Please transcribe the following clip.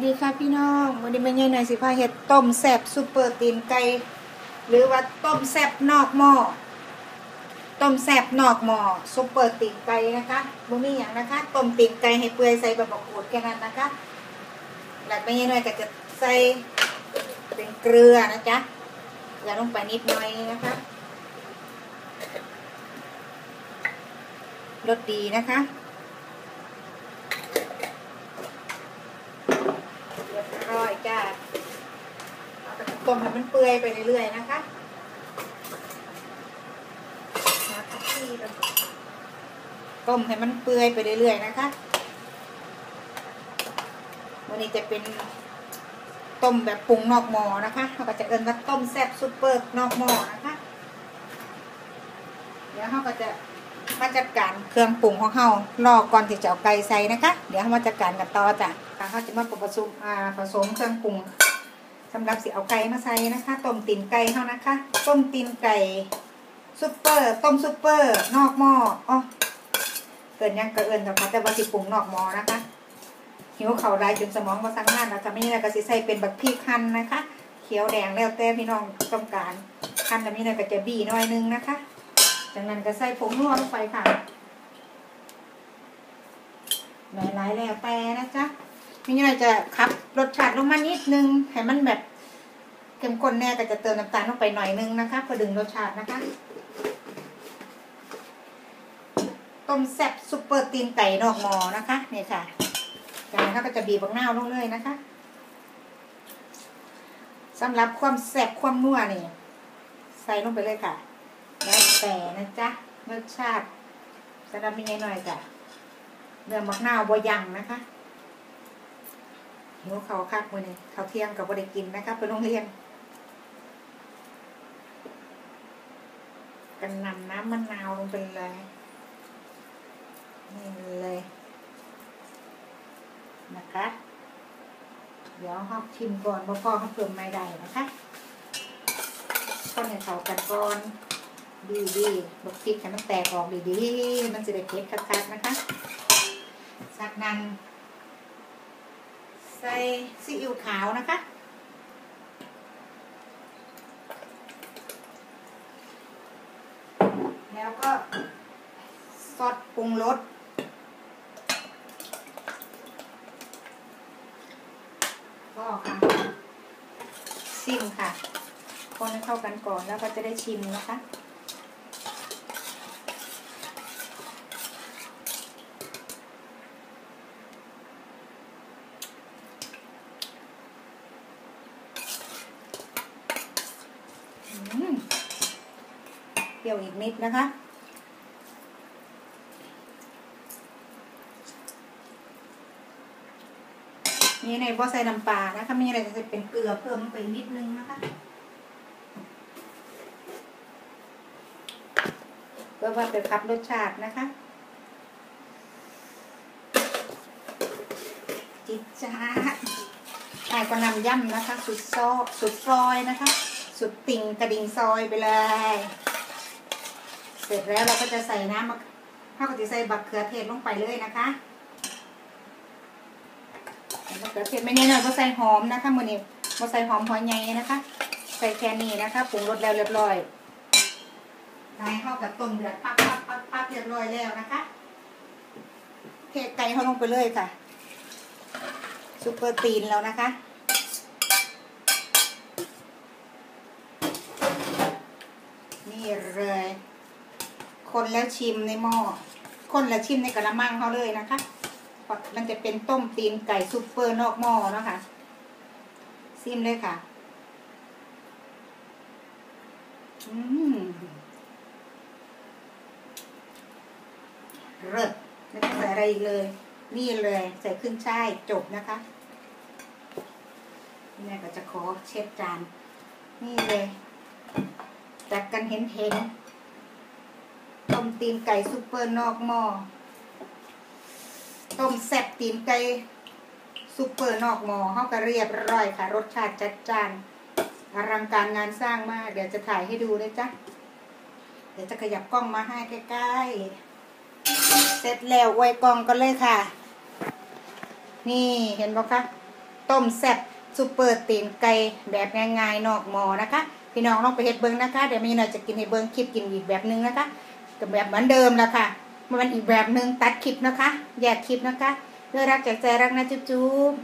วัสดีค่ะพี่น้องวันนี้แม่ใหญ่หน่อยสิพาเห็ดต้มแซบซุปเปอร์ตีนไก่หรือว่าต้มแซบนอกหม้อต้มแซบนอกหม้อซุปเปอร์ตีนไก่นะคะบ่มีอย่างนะคะต้มตีนไก่ให้เปื่อยใส่ใบมะกรูดแค่นั้นนะคะแล้วแม่ใหญ่หน่อยก็จะใส่เป็นเกลือนะจ๊ะเกลือลงไปนิดหน่อยนะคะรสดีนะคะเรียบร้อยจ้า ต้มให้มันเปื่อยไปเรื่อยๆนะคะนะคะที่ต้มให้มันเปื่อยไปเรื่อยๆนะคะ วันนี้จะเป็นต้มแบบปรุงนอกหม้อนะคะเราก็จะเอิ้นว่าต้มแซ่บซุปเปอร์นอกหม้อนะคะ เดี๋ยวเราก็จะมาจัดการเครื่องปรุงของเรารอก่อนที่จะเอาไก่ใส่นะคะ เดี๋ยวเรามาจัดการกันต่อจ้ะเขาจะมาผสมอ่าผสมเครื่องปรุง สำหรับสิเอาไก่มาใส่นะคะ ต้มตีนไก่เขานะคะ ต้มตีนไก่ซุปเปอร์ ต้มซุปเปอร์ นอกหม้ออ๋อเกินยังก็เอินกับแต่ว่าสิปรุงนอกหม้อนะคะหิวเข่าได้จนสมองมาสั่งงานแล้วจะไม่นี่นะก็สิใส่เป็นบักพริกคันนะคะ เขียวแดงแล้วแต่พี่น้องต้องการคันแบบนี้นะก็จะบี้น่อยนึงนะคะ จากนั้นก็ใส่ผงนัวลงไปค่ะหลายๆแล้วแต่นะจ๊ะ พี่นี่จะคับรสชาติลงมานิดนึงให้มันแบบเข้มข้นแน่ก็จะเติมน้ำตาลลงไปหน่อยนึงนะคะเพื่อดึงรสชาตินะคะ ต้มแซ่บซุปเปอร์ตีนไก่นอกหมอนะคะนี่ค่ะจากนั้นก็จะบีบบักนาวลงเลยนะคะสำหรับความแซ่บความนัวนี่ใส่ลงไปเลยค่ะ แล้วแต่นะจ๊ะรสชาติสำหรับมีหน่อยจ้ะเนื้อมักนาวบยังนะคะ หิวเขาคักมือนี่เขาเที่ยงกับบได้กินนะคะไปโรงเรียนกันนำน้ำมะนาวลงไปเลยนี่เลยนะคะ เดี๋ยวห้องชิมก่อนว่าพ่อเขาเพิ่มไม่ได้นะคะก็เนี่ยเขากันก่อนดีดีบกพริกให้มันแตกออกดีดีมันจะได้เผ็ดคักๆนะคะ จากนั้น ใส่ซีอิ๊วขาวนะคะ แล้วก็ซอสปรุงรสก็ค่ะชิมค่ะ คนให้เข้ากันก่อนแล้วก็จะได้ชิมนะคะ เปรี้ยวอีกนิดนะคะมีในบ่ใส่น้ำปลานะคะมีอะไรจะใส่เป็นเกลือเพิ่มไปนิดนึงนะคะเพื่อว่าไปคับรสชาตินะคะ จิตจ้าไอ้ก็นำย่ำนะคะ สุดซอสุดซอยนะคะ สุดติ่งกระดิ่งซอยไปเลย เสร็จแล้วเราก็จะใส่น้ำมะข้าวก็จะใส่บักเขือเทศลงไปเลยนะคะมะเขือเทศไม่แน่นอนก็ใส่หอมนะคะมือนี้มาใส่หอมหัวใหญ่นะคะ ใส่แค่นี้นะคะปรุงรสแล้วเรียบร้อยได้เข้ากับต้มเดือดปั๊บปั๊บปั๊บปั๊บเรียบร้อยแล้วนะคะเทไก่เขาลงไปเลยค่ะซุปเปอร์ตีนแล้วนะคะ นี่เลย คนแล้วชิมในหม้อคนแล้วชิมในกระมังเขาเลยนะคะ มันจะเป็นต้มตีนไก่ซุปเปอร์นอกหม้อเนาะคะซิมเลยค่ะ อืมเลิศไม่ต้องใส่อะไรเลย นี่เลยใส่ขึ้นช่ายจบนะคะแม่ก็จะขอเช็ดจาน นี่เลยจากกันเห็นเห็น ต้มตีนไก่ซุปเปอร์นอกหม้อ ต้มแซ่บตีนไก่ซุปเปอร์นอกหม้อเขาก็เรียบร้อยค่ะ รสชาติจัดจ้านอลังการงานสร้างมาก เดี๋ยวจะถ่ายให้ดูนะจ๊ะ เดี๋ยวจะขยับกล้องมาให้ใกล้ๆ เสร็จแล้วไว้กล้องกันเลยค่ะ นี่เห็นปะคะ ต้มแซ่บซูเปอร์ตีนไก่แบบง่ายๆนอกหม้อนะคะ พี่น้องลองไปเฮ็ดเบิ่งนะคะ เดี๋ยวมีหน่อยจะกินให้เบิ่งคลิปกินอีกแบบนึงนะคะ ก็แบบเหมือนเดิมแล้วค่ะ มันอีกแบบหนึ่งตัดคลิปนะคะ แยกคลิปนะคะด้วยรักจากใจรักนะจุ๊บ